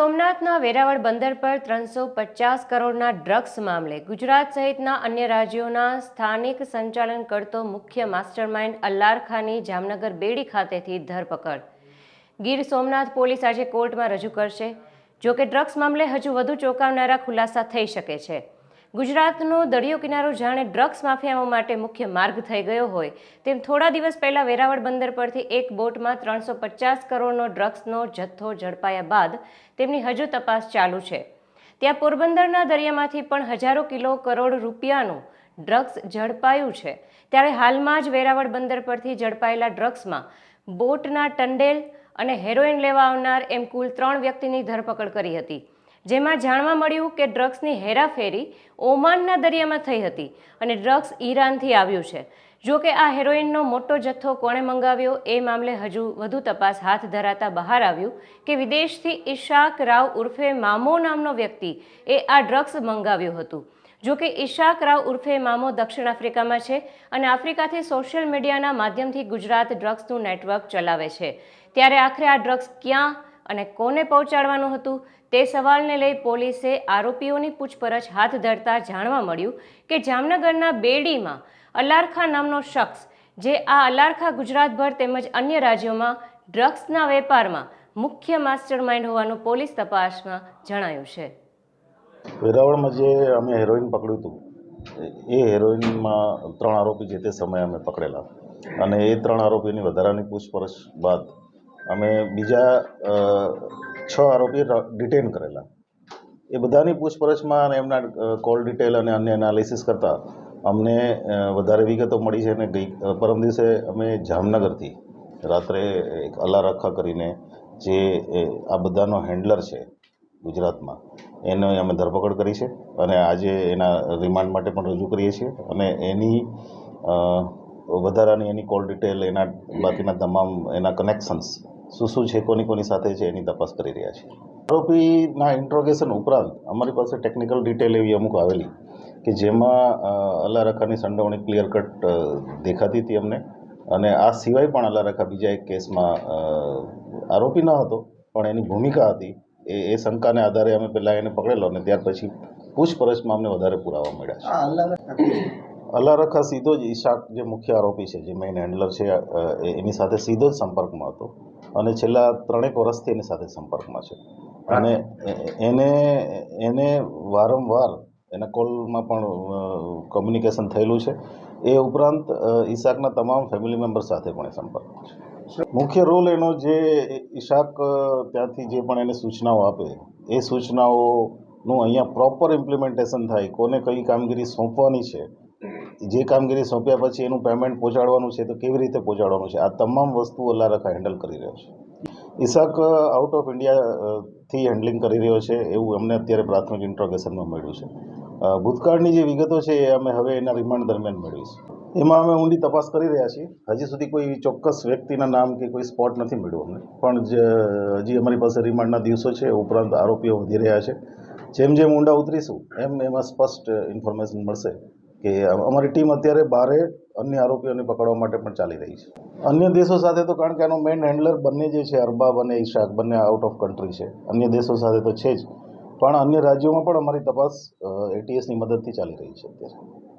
સોમનાથના વેરાવળ બંદર પર ત્રણસો પચાસ કરોડના ડ્રગ્સ મામલે ગુજરાત સહિતના અન્ય રાજ્યોના સ્થાનિક સંચાલન કરતો મુખ્ય માસ્ટરમાઇન્ડ અલ્લારખાની જામનગર બેડી ખાતેથી ધરપકડ. ગીર સોમનાથ પોલીસ આજે કોર્ટમાં રજૂ કરશે. જોકે ડ્રગ્સ મામલે હજુ વધુ ચોંકાવનારા ખુલાસા થઈ શકે છે. ગુજરાતનો દરિયો કિનારો જાણે ડ્રગ્સ માફિયાઓ માટે મુખ્ય માર્ગ થઈ ગયો હોય, તેમ થોડા દિવસ પહેલા વેરાવળ બંદર પરથી એક બોટમાં ત્રણસો પચાસ કરોડનો ડ્રગ્સનો જથ્થો ઝડપાયા બાદ તેમની હજુ તપાસ ચાલુ છે. ત્યાં પોરબંદરના દરિયામાંથી પણ હજારો કિલો કરોડ રૂપિયાનું ડ્રગ્સ ઝડપાયું છે. ત્યારે હાલમાં જ વેરાવળ બંદર પરથી ઝડપાયેલા ડ્રગ્સમાં બોટના ટંડેલ અને હેરોઇન લેવા આવનાર એમ કુલ ત્રણ વ્યક્તિની ધરપકડ કરી હતી. જેમાં જાણવા મળ્યું કે ડ્રગ્સની હેરાફેરી ઓમાનના દરિયામાં થઈ હતી અને ડ્રગ્સ ઈરાનથી આવ્યું છે. જો કે આ હેરોઇનનો મોટો જથ્થો કોણે મંગાવ્યો એ મામલે હજુ વધુ તપાસ હાથ ધરાતા બહાર આવ્યું કે વિદેશથી ઈશાક રાવ ઉર્ફે મામો નામનો વ્યક્તિ એ આ ડ્રગ્સ મંગાવ્યું હતું. જો કે ઈશાક રાવ ઉર્ફે મામો દક્ષિણ આફ્રિકામાં છે અને આફ્રિકાથી સોશિયલ મીડિયાના માધ્યમથી ગુજરાત ડ્રગ્સનું નેટવર્ક ચલાવે છે. ત્યારે આખરે આ ડ્રગ્સ ક્યાં અને કોને પહોંચાડવાનું હતું તે સવાલને લઈ પોલીસે આરોપીઓની પૂછપરછ હાથ ધરતા જાણવા મળ્યું કે જામનગરના બેડીમાં અલારખા નામનો શખ્સ, જે આ અલારખા ગુજરાતભર તેમજ અન્ય રાજ્યોમાં ડ્રગ્સના વેપારમાં મુખ્ય માસ્ટર માઇન્ડ હોવાનું પોલીસ તપાસમાં જણાયું છે. વેરાવળમાં જે અમે હેરોઇન પકડ્યું હતું, એ હેરોઇનમાં ત્રણ આરોપી જે તે સમયે અમે પકડેલા. અને એ ત્રણ આરોપીની વધારાની પૂછપરછ બાદ અમે બીજા છ આરોપી ડિટેન કરેલા. એ બધાની પૂછપરછમાં અને એમના કોલ ડિટેલ અને અન્ય એનાલિસિસ કરતાં અમને વધારે વિગતો મળી છે અને ગઈ પરમ દિવસે અમે જામનગરથી રાત્રે એક અલારખા કરીને જે આ બધાનો હેન્ડલર છે ગુજરાતમાં, એને અમે ધરપકડ કરી છે અને આજે એના રિમાન્ડ માટે પણ રજૂ કરીએ છીએ અને એની વધારાની એની કોલ ડિટેલ એના બાકીના તમામ એના કનેક્શન્સ શું શું છે કોની કોની સાથે છે એની તપાસ કરી રહ્યા છે. આરોપીના ઇન્ટ્રોગેશન ઉપરાંત અમારી પાસે ટેકનિકલ ડિટેલ એવી અમુક આવેલી કે જેમાં અલ્લા રખાની સંડોવણી ક્લિયર કટ દેખાતી હતી અમને અને આ સિવાય પણ અલ્લા રખા બીજા એક કેસમાં આરોપી ન હતો પણ એની ભૂમિકા હતી. એ એ શંકાને આધારે અમે પહેલાં એને પકડેલો અને ત્યાર પછી પૂછપરછમાં અમને વધારે પુરાવા મળ્યા છે. આ અલ્લાહ અલ્લા રખા સીધો જ ઈશાક જે મુખ્ય આરોપી છે જે મેઇન હેન્ડલર છે એની સાથે સીધો જ સંપર્કમાં હતો. અને છેલ્લા ત્રણેક વર્ષથી એની સાથે સંપર્કમાં છે. અને એને એને વારંવાર એના કોલમાં પણ કોમ્યુનિકેશન થયેલું છે. એ ઉપરાંત ઈશાકના તમામ ફેમિલી મેમ્બર સાથે પણ એ સંપર્કમાં છે. મુખ્ય રોલ એનો જે ઈશાક ત્યાંથી જે પણ એને સૂચનાઓ આપે એ સૂચનાઓનું અહીંયા પ્રોપર ઇમ્પ્લિમેન્ટેશન થાય કોને કઈ કામગીરી સોંપવાની છે જે કામગીરી સોંપ્યા પછી એનું પેમેન્ટ પહોંચાડવાનું છે, તો કેવી રીતે પહોંચાડવાનું છે? આ તમામ વસ્તુ અલ્લા રખા હેન્ડલ કરી રહ્યો છે. ઈસાક આઉટ ઓફ ઇન્ડિયાથી હેન્ડલિંગ કરી રહ્યો છે, એવું અમને અત્યારે પ્રાથમિક ઇન્ટ્રોગેશનમાં મળ્યું છે. ભૂતકાળની જે વિગતો છે, એ અમે હવે એના રિમાન્ડ દરમિયાન મેળવીશું. એમાં અમે ઊંડી તપાસ કરી રહ્યા છીએ. હજી સુધી કોઈ ચોક્કસ વ્યક્તિના નામ કે કોઈ સ્પોટ નથી મળ્યું અમને. પણ જે, હજી અમારી પાસે રિમાન્ડના દિવસો છે ઉપરાંત આરોપીઓ વધી રહ્યા છે. જેમ જેમ ઊંડા ઉતરીશું, એમ એમાં સ્પષ્ટ ઇન્ફોર્મેશન મળશે. કે અમારી ટીમ અત્યારે બારે અન્ય આરોપીઓને પકડવા માટે પણ ચાલી રહી છે. અન્ય દેશો સાથે તો કારણ કે આનો મેઇન હેન્ડલર બંને જે છે, અરબાબ અને ઈશાક, બંને આઉટ ઓફ કન્ટ્રી છે. અન્ય દેશો સાથે તો છે જ. પણ અન્ય રાજ્યોમાં પણ અમારી તપાસ એટીએસની મદદથી ચાલી રહી છે અત્યારે.